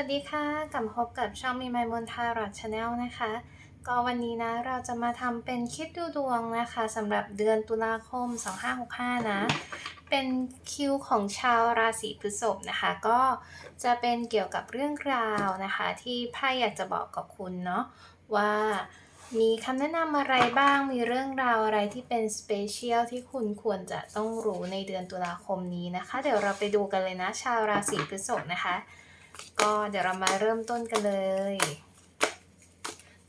วัสดีค่ะกลับพบกับช่องมีไมมนทารอดชาแนลนะคะ ก็วันนี้นะเราจะมาทำเป็นคิดดูดวงนะคะสำหรับเดือนตุลาคม 2565 นะ เป็นคิวของชาวราศีพฤษภนะคะ ก็จะเป็นเกี่ยวกับเรื่องราวนะคะ ที่ไพ่อยากจะบอกกับคุณเนาะว่ามีคำแนะนำอะไรบ้าง มีเรื่องราวอะไรที่เป็นสเปเชียลที่คุณควรจะต้องรู้ในเดือนตุลาคมนี้นะคะ เดี๋ยวเราไปดูกันเลยนะชาวราศีพฤษภนะคะ ก็เดี๋ยวเรามาเริ่มต้นกันเลย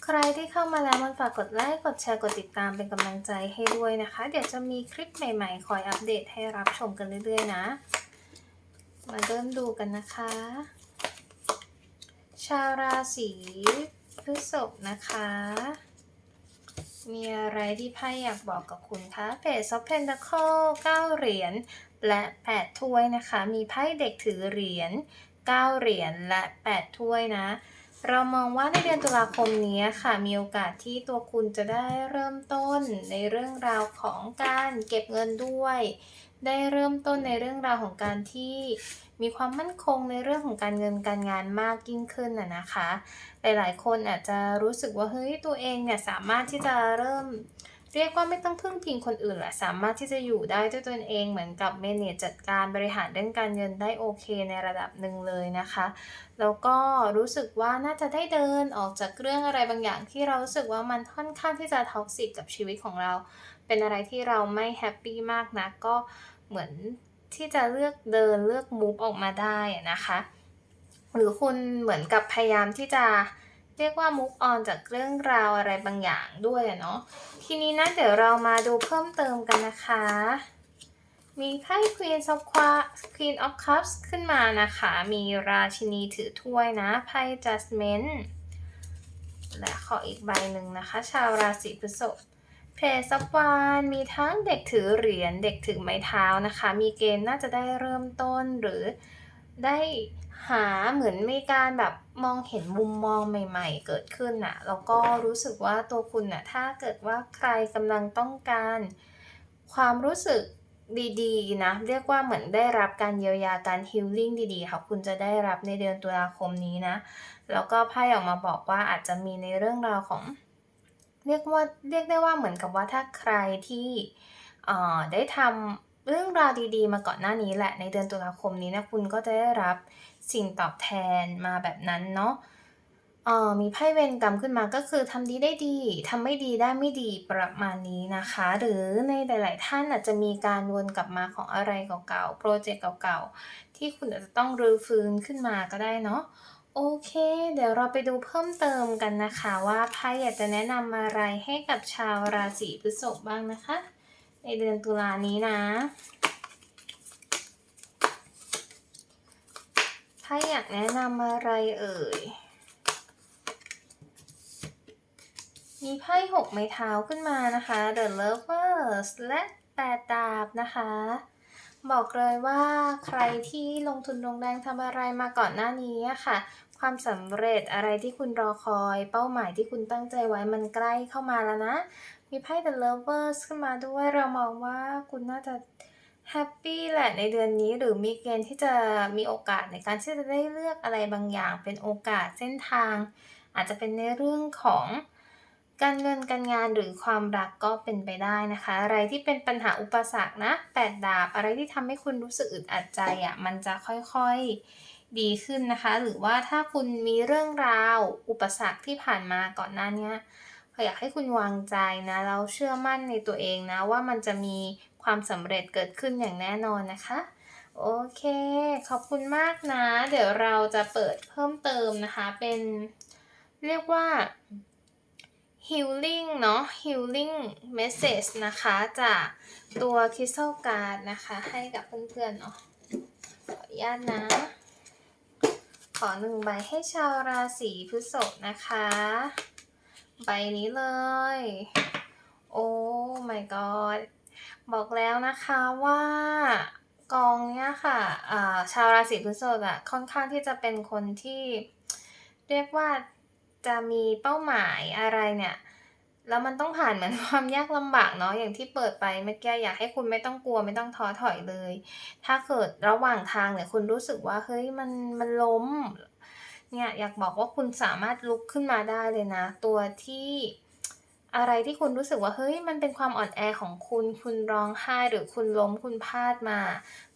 ใครที่เข้ามาแล้วมันฝากกดไลค์ กดแชร์ กดติดตามเป็นกำลังใจให้ด้วยนะคะ เดี๋ยวจะมีคลิปใหม่ๆ คอยอัปเดตให้รับชมกันเรื่อยๆนะ มาเริ่มดูกันนะคะ ชาวราศีพฤษภนะคะ มีอะไรที่ไพ่อยากบอกกับคุณคะเพจซอฟเพนดัคเก้าเหรียญและ 8 ถ้วยนะคะ มีไพ่เด็กถือเหรียญ 9 เหรียญและ 8 ถ้วยนะ เรามองว่าในเดือนตุลาคมนี้ค่ะ มีโอกาสที่ตัวคุณจะได้เริ่มต้นในเรื่องราวของการเก็บเงินด้วย ได้เริ่มต้นในเรื่องราวของการที่มีความมั่นคงในเรื่องของการเงินการงานมากยิ่งขึ้นน่ะนะคะ หลายๆ คนอาจจะรู้สึกว่าเฮ้ยตัวเองเนี่ยสามารถที่จะเริ่ม เรียกว่าไม่ต้องพึ่งพิงคนอื่นแหละสามารถที่จะอยู่ได้ด้วยตนเองเหมือนกับเมเนจจัดการบริหารเรื่องการเงินได้โอเคในระดับหนึ่งเลยนะคะ แล้วก็รู้สึกว่าน่าจะได้เดินออกจากเรื่องอะไรบางอย่างที่เรารู้สึกว่ามันค่อนข้างที่จะท็อกซิกกับชีวิตของเรา เป็นอะไรที่เราไม่แฮปปี้มากนะก็เหมือนที่จะเลือกเดินเลือกมูฟออกมาได้นะคะ หรือคุณเหมือนกับพยายามที่จะ เรียกว่า move on จากเรื่องราวอะไรบางอย่างด้วยเนาะทีนี้นะเดี๋ยวเรามาดูเพิ่มเติมกันนะคะ มีไพ่ Queen of Cups Queen of Cups ขึ้นมานะคะ มีราชินีถือถ้วยนะไพ่ Judgment และขออีกใบหนึ่งนะคะ ชาวราศีพฤษภเพจซับวานมีทั้งเด็กถือเหรียญเด็กถือไม้เท้านะคะ มีเกณฑ์น่าจะได้เริ่มต้นหรือได้ หาเหมือนมีการแบบมองเห็นมุมมองใหม่ ๆ เกิดขึ้นน่ะแล้วก็รู้สึกว่าตัวคุณน่ะถ้าเกิดว่าใครกำลังต้องการ ความรู้สึกดีๆนะเรียกว่าเหมือนได้รับการเยียวยาการฮิลลิ่งดีๆค่ะคุณจะได้รับในเดือนตุลาคมนี้นะ แล้วก็ไพ่ออกมาบอกว่าอาจจะมีในเรื่องราวของ เรียกว่าเรียกได้ว่าเหมือนกับว่าถ้าใครที่เอ่อได้ทำเรื่องราวดีๆ มาก่อนหน้านี้แหละในเดือนตุลาคมนี้นะคุณก็จะได้รับ สิ่งตอบแทนมาแบบนั้นเนาะเอ่อมีไพ่เวรกรรมขึ้นมาก็คือทำดีได้ดีทำไม่ดีได้ไม่ดีประมาณนี้นะคะ หรือในหลาย ๆ ท่านอาจจะมีการวนกลับมาของอะไรเก่าๆ โปรเจกต์เก่าๆ ที่คุณอาจจะต้องรื้อฟื้นขึ้นมาก็ได้เนาะโอเค เดี๋ยวเราไปดูเพิ่มเติมกันนะคะ ว่าไพ่อยากจะแนะนำอะไรให้กับชาวราศีพฤษภบ้างนะคะ ในเดือนตุลานี้นะ ไพ่อยากแนะนำอะไรเอ่ย มีไพ่หกไม้เท้าขึ้นมานะคะ The Lovers และแปดดาบนะคะ บอกเลยว่าใครที่ลงทุนลงแรงทำอะไรมาก่อนหน้านี้ค่ะ ความสำเร็จอะไรที่คุณรอคอย เป้าหมายที่คุณตั้งใจไว้มันใกล้เข้ามาแล้วนะ มีไพ่ The Lovers ขึ้นมาด้วยเรามองว่าคุณน่าจะ แฮปปี้แหละในเดือนนี้หรือมีเกณฑ์ที่จะมีโอกาสในการที่จะได้เลือกอะไรบางอย่าง เป็นโอกาสเส้นทาง อาจจะเป็นในเรื่องของการเงินการงานหรือความรักก็เป็นไปได้นะคะ อะไรที่เป็นปัญหาอุปสรรคนะแปดดาบอะไรที่ทำให้คุณรู้สึกอึดอัดใจอะ่ะมันจะค่อยๆดีขึ้นนะคะ หรือว่าถ้าคุณมีเรื่องราวอุปสรรคที่ผ่านมาก่อนหน้านี้อยากให้คุณวางใจนะแล้วเชื่อมั่นในตัวเองนะว่ามันจะมี ความสำเร็จเกิดขึ้นอย่างแน่นอนนะคะ โอเค ขอบคุณมากนะ เดี๋ยวเราจะเปิดเพิ่มเติมนะคะ เป็นเรียกว่า healing เนาะ healing message นะคะ จากตัว crystal card นะคะ ให้กับเพื่อนๆเนาะขออนุญาตนะ ขอหนึ่งใบให้ชาวราศีพฤษภนะคะ ใบนี้เลย โอ้ my god บอกแล้วนะคะว่ากองเนี้ยค่ะอ่าชาวราศีพฤษภอะค่อนข้างที่จะเป็นคนที่เรียกว่าจะมีเป้าหมายอะไรเนี่ยแล้วมันต้องผ่านเหมือนความยากลำบากเนาะอย่างที่เปิดไปเมื่อกี้อยากให้คุณไม่ต้องกลัวไม่ต้องท้อถอยเลย ถ้าเกิดระหว่างทางเนี่ยคุณรู้สึกว่าเฮ้ยมันมันล้มเนี่ยอยากบอกว่าคุณสามารถลุกขึ้นมาได้เลยนะ ตัวที่ อะไรที่คุณรู้สึกว่าเฮ้ยมันเป็นความอ่อนแอของคุณ คุณร้องไห้หรือคุณล้มคุณพลาดมา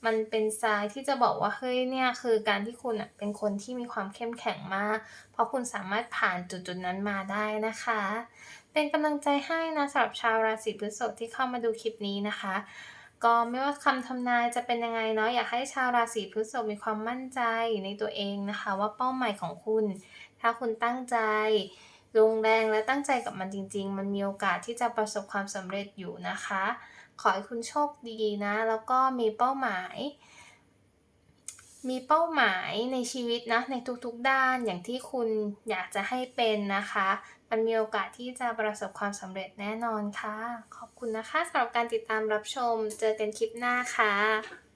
มันเป็นทรายที่จะบอกว่าเฮ้ยเนี่ยคือการที่คุณเป็นคนที่มีความเข้มแข็งมาก เพราะคุณสามารถผ่านจุดๆนั้นมาได้นะคะ เป็นกำลังใจให้นะสำหรับชาวราศีพฤษภที่เข้ามาดูคลิปนี้นะคะ ก็ไม่ว่าคำทำนายจะเป็นยังไงเนาะอยากให้ชาวราศีพฤษภมีความมั่นใจในตัวเองนะคะ ว่าเป้าหมายของคุณ ถ้าคุณตั้งใจ ลงแรงและตั้งใจกับมันจริง ๆ มันมีโอกาสที่จะประสบความสำเร็จอยู่นะคะ ขอให้คุณโชคดีนะ แล้วก็มีเป้าหมาย มีเป้าหมายในชีวิตนะ ในทุกๆด้านอย่างที่คุณอยากจะให้เป็นนะคะ มันมีโอกาสที่จะประสบความสำเร็จแน่นอนค่ะ ขอบคุณนะคะสำหรับการติดตามรับชม เจอกันคลิปหน้าค่ะ